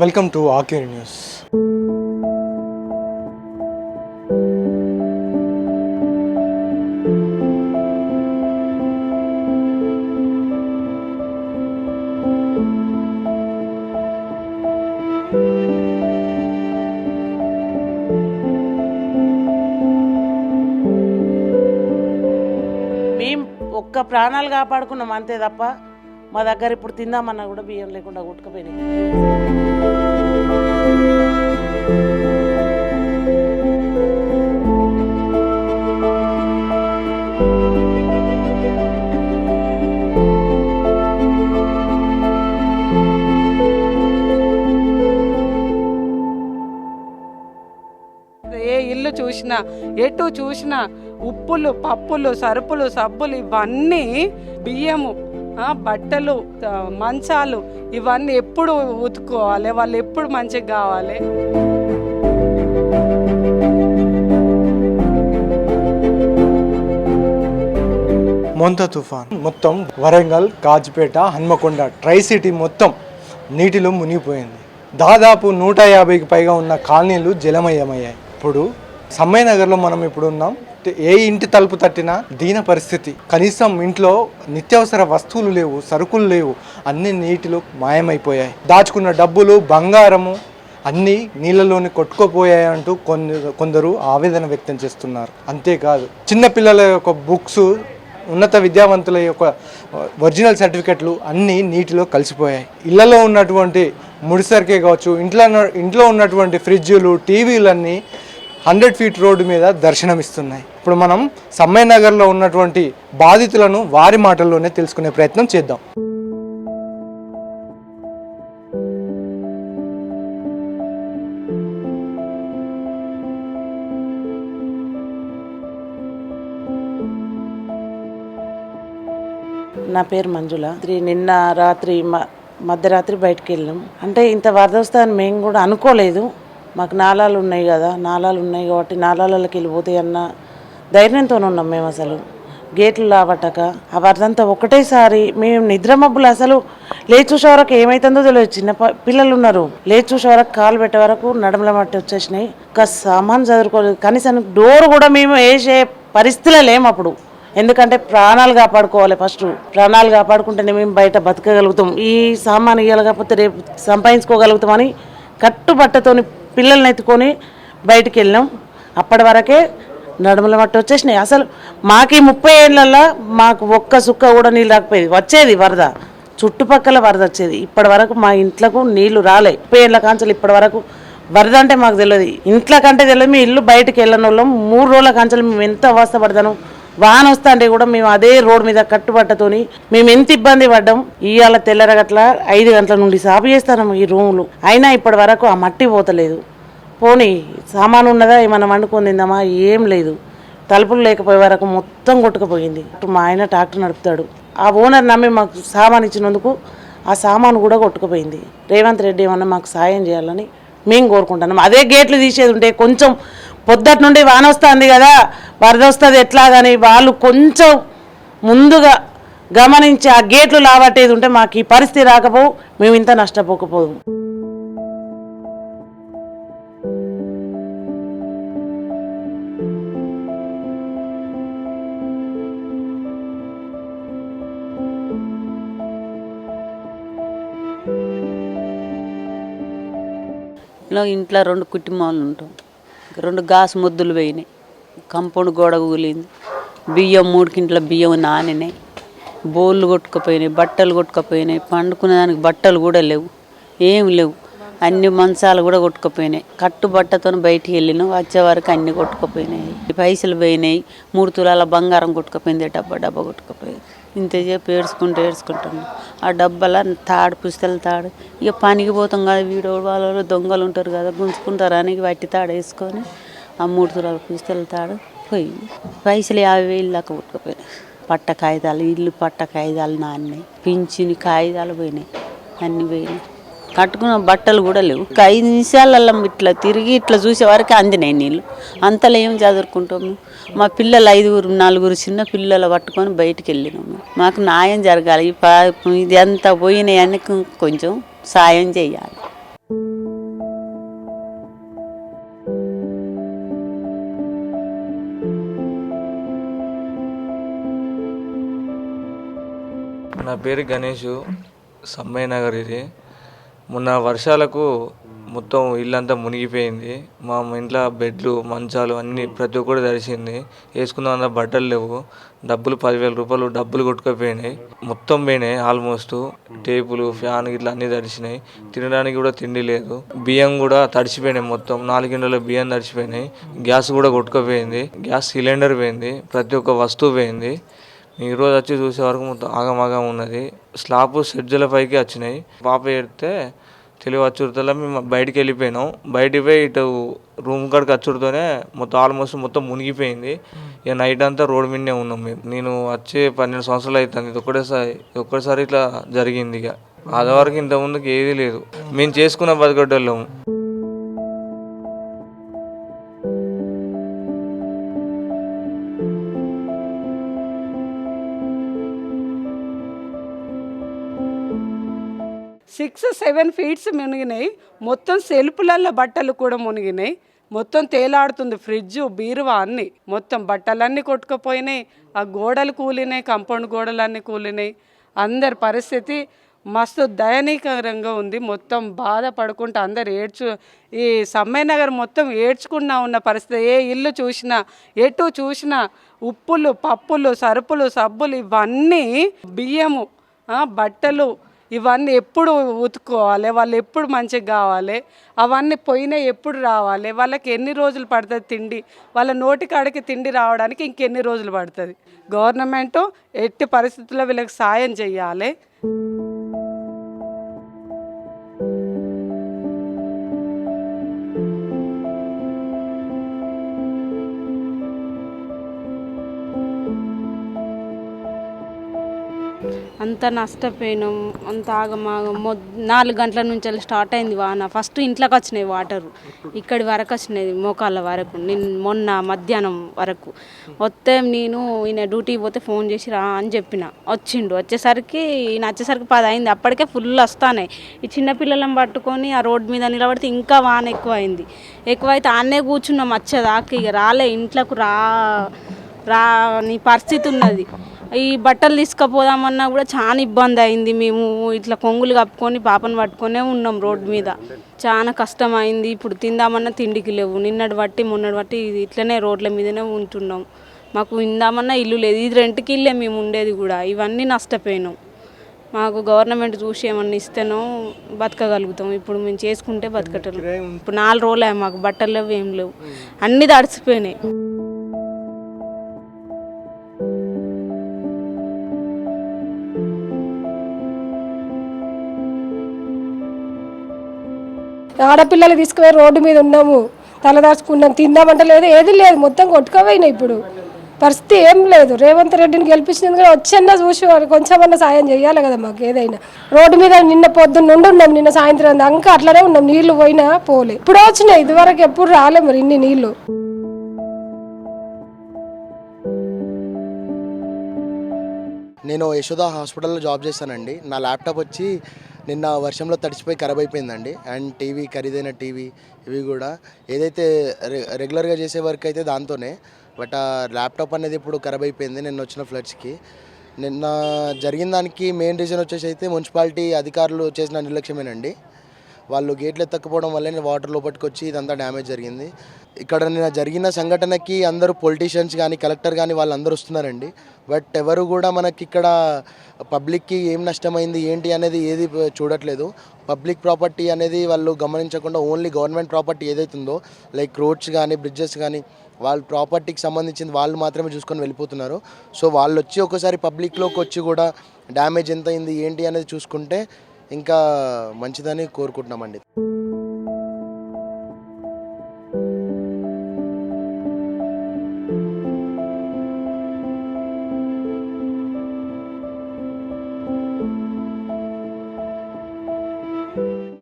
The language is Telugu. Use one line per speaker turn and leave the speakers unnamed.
Welcome to ఆకే news.
మేము ఒక్క ప్రాణాలు కాపాడుకున్నాం అంతే తప్ప మా దగ్గర ఇప్పుడు తిందామన్నా కూడా బియ్యం లేకుండా కొట్టుకుపోయినాయి.
ఏ ఇల్లు చూసినా ఎటు చూసినా ఉప్పులు పప్పులు సరుపులు సబ్బులు ఇవన్నీ బియ్యము. బట్టలు మంచాలు ఇవన్నీ ఎప్పుడు ఉతుక్కోవాలి? వాళ్ళు ఎప్పుడు మంచిగా కావాలి?
మొంత తుఫాన్. మొత్తం వరంగల్ కాజ్పేట హన్మకొండ ట్రై సిటీ మొత్తం నీటిలో మునిగిపోయింది. దాదాపు నూట యాభైకి పైగా ఉన్న కాలనీలు జలమయమయ్యాయి. ఇప్పుడు సమ్మయ్య నగర్లో మనం ఇప్పుడు ఉన్నాం. ఏ ఇంటి తలుపు తట్టినా దీన పరిస్థితి. కనీసం ఇంట్లో నిత్యావసర వస్తువులు లేవు సరుకులు లేవు అన్ని నీటిలో మాయమైపోయాయి. దాచుకున్న డబ్బులు బంగారము అన్నీ నీళ్ళలోని కొట్టుకోపోయాయి అంటూ కొందరు కొందరు ఆవేదన వ్యక్తం చేస్తున్నారు. అంతేకాదు చిన్నపిల్లల యొక్క బుక్స్ ఉన్నత విద్యావంతుల యొక్క ఒరిజినల్ సర్టిఫికెట్లు అన్నీ నీటిలో కలిసిపోయాయి. ఇళ్ళలో ఉన్నటువంటి ముడిసరికే కావచ్చు ఇంట్లో ఇంట్లో ఉన్నటువంటి ఫ్రిడ్జులు టీవీలన్నీ హండ్రెడ్ ఫీట్ రోడ్డు మీద దర్శనమిస్తున్నాయి. ఇప్పుడు మనం సమ్మయ్య నగర్లో ఉన్నటువంటి బాధితులను వారి మాటల్లోనే తెలుసుకునే ప్రయత్నం చేద్దాం.
నా పేరు మంజుల. నిన్న రాత్రి మధ్యరాత్రి బయటకు వెళ్ళాం. అంటే ఇంత వరద వస్తుందని మేము కూడా అనుకోలేదు. మాకు నాలాలు ఉన్నాయి కదా నాలాలు ఉన్నాయి కాబట్టి నాళాలకి వెళ్ళిపోతాయి అన్న ధైర్యంతో ఉన్నాం మేము అసలు. గేట్లు లాబట్టక ఆ వరదంతా ఒకటేసారి మేము నిద్ర మబ్బులు అసలు లేచి చూసే వరకు ఏమైతుందో తెలియదు. చిన్న పిల్లలు ఉన్నారు. లేచి చూసే వరకు కాలు పెట్టే వరకు నడమల మట్టి వచ్చేసినాయి. ఒక సామాన్ చదువుకోలేదు. కనీసం డోర్ కూడా మేము వేసే పరిస్థితిలో లేము అప్పుడు. ఎందుకంటే ప్రాణాలు కాపాడుకోవాలి ఫస్ట్. ప్రాణాలు కాపాడుకుంటేనే మేము బయట బతకగలుగుతాం. ఈ సామాన్ ఇవ్వాలి కాకపోతే రేపు సంపాదించుకోగలుగుతామని కట్టుబట్టతోని పిల్లల్ని ఎత్తుకొని బయటికి వెళ్ళాం. అప్పటి వరకే నడుముల మట్టి వచ్చేసినాయి. అసలు మాకు ఈ ముప్పై ఏళ్ళల్లో మాకు ఒక్క సుక్క కూడా నీళ్ళు రాకపోయేది. వచ్చేది వరద. చుట్టుపక్కల వరద వచ్చేది. ఇప్పటి వరకు మా ఇంట్లకు నీళ్ళు రాలే. ముప్పై ఏళ్ళ కాంచెలు ఇప్పటి వరకు వరద అంటే మాకు తెలియదు. ఇంట్లో కంటే తెలియదు. మీ ఇల్లు బయటకు వెళ్ళని వాళ్ళం మూడు రోజుల కాంచెలు మేము ఎంత అవస్థ పడతాను వాన వస్తుంటే కూడా మేము అదే రోడ్ మీద కట్టుబట్టతోని మేము ఎంత ఇబ్బంది పడ్డాం ఇవాళ తెల్లరగట్ల ఐదు గంటల నుండి సాపు చేస్తాను ఈ రూములు. అయినా ఇప్పటి వరకు ఆ మట్టి పోతలేదు. పోనీ సామాను ఉన్నదా? ఏమన్నా వండుకొని తిందామా? ఏం లేదు. తలుపులు లేకపోయే వరకు మొత్తం కొట్టుకుపోయింది. మా ఆయన ట్రాక్టర్ నడుపుతాడు. ఆ ఓనర్ నమ్మి మాకు సామాన్ ఇచ్చినందుకు ఆ సామాను కూడా కొట్టుకుపోయింది. రేవంత్ రెడ్డి ఏమన్నా మాకు సాయం చేయాలని మేము కోరుకుంటున్నాం. అదే గేట్లు తీసేది ఉంటే కొంచెం పొద్దటి నుండి వాన వస్తుంది కదా వరద వస్తుంది ఎట్లాగని వాళ్ళు కొంచెం ముందుగా గమనించి ఆ గేట్లు లావట్టేది ఉంటే మాకు ఈ పరిస్థితి రాకపోవు మేము ఇంత నష్టపోకపోదు
ఇంట్లో రెండు కుటుంబాలు ఉంటాం రెండు గాసు ముద్దులు పోయినాయి. కంపౌండ్ గోడ కూలింది. బియ్యం మూడుకింట్ల బియ్యం నానినాయి. బోళ్ళు కొట్టుకుపోయినాయి బట్టలు కొట్టుకుపోయినాయి. పండుకునే దానికి బట్టలు కూడా లేవు. ఏం లేవు. అన్ని మంచాలు కూడా కొట్టుకుపోయినాయి. కట్టు బట్టతో బయటికి వెళ్ళినాం. వచ్చే వరకు అన్ని కొట్టుకుపోయినాయి. పైసలు పోయినాయి. మూడు తులాల బంగారం కొట్టుకుపోయింది. డబ్బా డబ్బా కొట్టుకుపోయింది. ఇంత చెప్పి ఏడ్చుకుంటూ ఏడ్చుకుంటున్నాం ఆ డబ్బాల తాడు పుస్తల తాడు. ఇక పనికి పోతాం కదా వీడు వాళ్ళు దొంగలు ఉంటారు కదా గుంజుకుంటారు అని వట్టి తాడు వేసుకొని ఆ మూడు తులాల పుస్తల తాడు పోయి పైసలు యాభై వేలు దాకా కొట్టుకుపోయినాయి పట్ట కాగితాలు ఇల్లు పట్ట కాగితాలు నాన్నాయి. పింఛని కాగితాలు పోయినాయి. అన్నీ పోయినాయి. కట్టుకున్న బట్టలు కూడా లేవు. ఒక ఐదు నిమిషాలలో ఇట్లా తిరిగి ఇట్లా చూసే వరకు అందినాయి నీళ్ళు. అంతలో ఏం చదువుకుంటాము? మా పిల్లలు ఐదుగురు నలుగురు చిన్న పిల్లలు పట్టుకొని బయటికి వెళ్ళినాము. మాకు న్యాయం జరగాలి. ఇది ఎంత పోయినాయని కొంచెం సాయం చేయాలి.
నా పేరు గణేష్. సమ్మయ్య నగర్ ఇది. మొన్న వర్షాలకు మొత్తం ఇల్లంతా మునిగిపోయింది. మా ఇంట్లో బెడ్లు మంచాలు అన్నీ ప్రతి ఒక్కటి తడిసింది. వేసుకుందామన్న బట్టలు లేవు. డబ్బులు పదివేల రూపాయలు డబ్బులు కొట్టుకుపోయినాయి. మొత్తం పోయినాయి ఆల్మోస్ట్. టేపులు ఫ్యాన్ ఇట్లా అన్నీ తడిసినాయి. తినడానికి కూడా తిండి లేదు. బియ్యం కూడా తడిసిపోయినాయి మొత్తం. నాలుగు బియ్యం తడిసిపోయినాయి. గ్యాస్ కూడా కొట్టుకుపోయింది. గ్యాస్ సిలిండర్ పోయింది. ప్రతి ఒక్క వస్తువు పోయింది. ఈ రోజు వచ్చి చూసే వరకు మొత్తం ఆగమాగం ఉన్నది. స్లాబ్ సెడ్జల పైకి వచ్చినాయి. పాప ఎడితే తెలివి వచ్చుడుతల మేము బయటికి వెళ్ళిపోయినాం. బయటికి పోయి ఇటు రూమ్ కాడికి వచ్చుడుతోనే మొత్తం ఆల్మోస్ట్ మొత్తం మునిగిపోయింది. ఇక నైట్ అంతా రోడ్ మీదనే ఉన్నాం మేము. నేను వచ్చే పన్నెండు సంవత్సరాలు అవుతుంది. ఇది ఒకటేసారి ఇది ఒక్కసారి ఇట్లా జరిగింది ఇక. ఆదివరకు ఇంతకుముందుకు ఏదీ లేదు. మేము చేసుకున్న బతకడ్డోళ్ళము
సిక్స్ సెవెన్ ఫీట్స్ మునిగినాయి. మొత్తం సెల్పులల్లో బట్టలు కూడా మునిగినాయి. మొత్తం తేలాడుతుంది ఫ్రిడ్జ్ బీరువా అన్నీ. మొత్తం బట్టలన్నీ కొట్టుకుపోయినాయి. ఆ గోడలు కూలినాయి కంపౌండ్ గోడలన్నీ కూలినాయి. అందరి పరిస్థితి మస్తు దయనీయకరంగా ఉంది. మొత్తం బాధపడుకుంటూ అందరు ఏడ్చు ఈ సమ్మయ్య నగర్ మొత్తం ఏడ్చుకున్నా ఉన్న పరిస్థితి. ఏ ఇల్లు చూసినా ఎటు చూసినా ఉప్పులు పప్పులు సరుపులు సబ్బులు ఇవన్నీ బియ్యము బట్టలు ఇవన్నీ ఎప్పుడు ఉతుక్కోవాలి వాళ్ళు ఎప్పుడు మంచిగా కావాలి అవన్నీ పోయినా ఎప్పుడు రావాలి వాళ్ళకి ఎన్ని రోజులు పడుతుంది తిండి వాళ్ళ నోటి కాడికి తిండి రావడానికి ఇంకెన్ని రోజులు పడుతుంది? గవర్నమెంట్ ఎట్టి పరిస్థితుల్లో వీళ్ళకి సాయం చేయాలి
అంత నష్టపోయినాం అంత ఆగమాగం. మొ నాలుగు గంటల నుంచి వెళ్ళి స్టార్ట్ అయింది వాన. ఫస్ట్ ఇంట్లోకి వచ్చినాయి వాటర్. ఇక్కడి వరకు వచ్చినాయి మోకాళ్ళ వరకు. నేను మొన్న మధ్యాహ్నం వరకు. వస్తే నేను ఈయన డ్యూటీకి పోతే ఫోన్ చేసి రా అని చెప్పిన. వచ్చిండు. వచ్చేసరికి ఈయన వచ్చేసరికి పది అయింది. అప్పటికే ఫుల్ వస్తానే. ఈ చిన్నపిల్లలను పట్టుకొని ఆ రోడ్డు మీద నిలబడితే ఇంకా వాన ఎక్కువ అయింది ఎక్కువైతే ఆనే కూర్చున్నాం వచ్చేదాకా ఇక రాలే. ఇంట్లోకి రా రా నీ పరిస్థితి ఉన్నది. ఈ బట్టలు తీసుకుపోదామన్నా కూడా చాలా ఇబ్బంది అయింది. మేము ఇట్లా కొంగులు కప్పుకొని పాపను పట్టుకొనే ఉన్నాం రోడ్డు మీద. చాలా కష్టం అయింది ఇప్పుడు తిందామన్నా తిండికి లేవు. నిన్నటి బట్టి మొన్నటి బట్టి ఇట్లనే రోడ్ల మీదనే ఉంటున్నాం. మాకు ఇందామన్నా ఇల్లు లేదు. ఇది రెంట్కి ఇల్లే మేము ఉండేది కూడా. ఇవన్నీ నష్టపోయినాం. మాకు గవర్నమెంట్ చూసి ఏమన్నా ఇస్తేనో బతకగలుగుతాం. ఇప్పుడు మేము చేసుకుంటే బతకటం. ఇప్పుడు నాలుగు రోజులు మాకు. బట్టలు లేవు ఏం లేవు. అన్నీ తడిసిపోయినాయి.
ఆడపిల్లలు తీసుకుపోయి రోడ్డు మీద ఉన్నాము తలదాచుకున్నాం తిందామంటే లేదు ఏది లేదు మొత్తం కొట్టుకోపోయినా ఇప్పుడు. పరిస్థితి ఏం లేదు. రేవంత్ రెడ్డిని గెలిపించినందుకు కూడా వచ్చన్నా చూసి కొంచెమన్నా సాయం చేయాలి కదా మాకు ఏదైనా. రోడ్డు మీద నిన్న పొద్దున్న నుండి ఉన్నాం నిన్న సాయంత్రం దాకా అట్లనే ఉన్నాం నీళ్ళు పోయినా పోలే. ఇప్పుడు వచ్చినాయి ఇదివరకు ఎప్పుడు రాలే మరి ఇన్ని నీళ్ళు.
నేను యశోద హాస్పిటల్లో జాబ్ చేశానండి. నా ల్యాప్టాప్ వచ్చి నిన్న వర్షంలో తడిచిపోయి ఖరాబ్ అయిపోయిందండి. అండ్ టీవీ ఖరీదైన టీవీ ఇవి కూడా ఏదైతే రె- రెగ్యులర్గా చేసే వర్క్ అయితే దాంతోనే. బట్ ఆ ల్యాప్టాప్ అనేది ఇప్పుడు ఖరాబ్ అయిపోయింది నిన్న వచ్చిన ఫ్లడ్స్కి. నిన్న జరిగిన దానికి మెయిన్ రీజన్ వచ్చేసి అయితే మున్సిపాలిటీ అధికారులు చేసిన నిర్లక్ష్యమేనండి. వాళ్ళు గేట్లు ఎత్తకపోవడం వల్లనే వాటర్ లోపలికి వచ్చి ఇదంతా డ్యామేజ్ జరిగింది. ఇక్కడ నిన్న జరిగిన సంఘటనకి అందరూ పొలిటీషియన్స్ కానీ కలెక్టర్ కానీ వాళ్ళందరూ వస్తున్నారండి. బట్ ఎవరు కూడా మనకి ఇక్కడ పబ్లిక్కి ఏం నష్టమైంది ఏంటి అనేది ఏది చూడట్లేదు. పబ్లిక్ ప్రాపర్టీ అనేది వాళ్ళు గమనించకుండా ఓన్లీ గవర్నమెంట్ ప్రాపర్టీ ఏదైతుందో లైక్ రోడ్స్ కానీ బ్రిడ్జెస్ కానీ వాళ్ళ ప్రాపర్టీకి సంబంధించింది వాళ్ళు మాత్రమే చూసుకొని వెళ్ళిపోతున్నారు. సో వాళ్ళు వచ్చి ఒకసారి పబ్లిక్లోకి వచ్చి కూడా డ్యామేజ్ ఎంత అయింది ఏంటి అనేది చూసుకుంటే ఇంకా మంచిదని కోరుకుంటున్నామండి.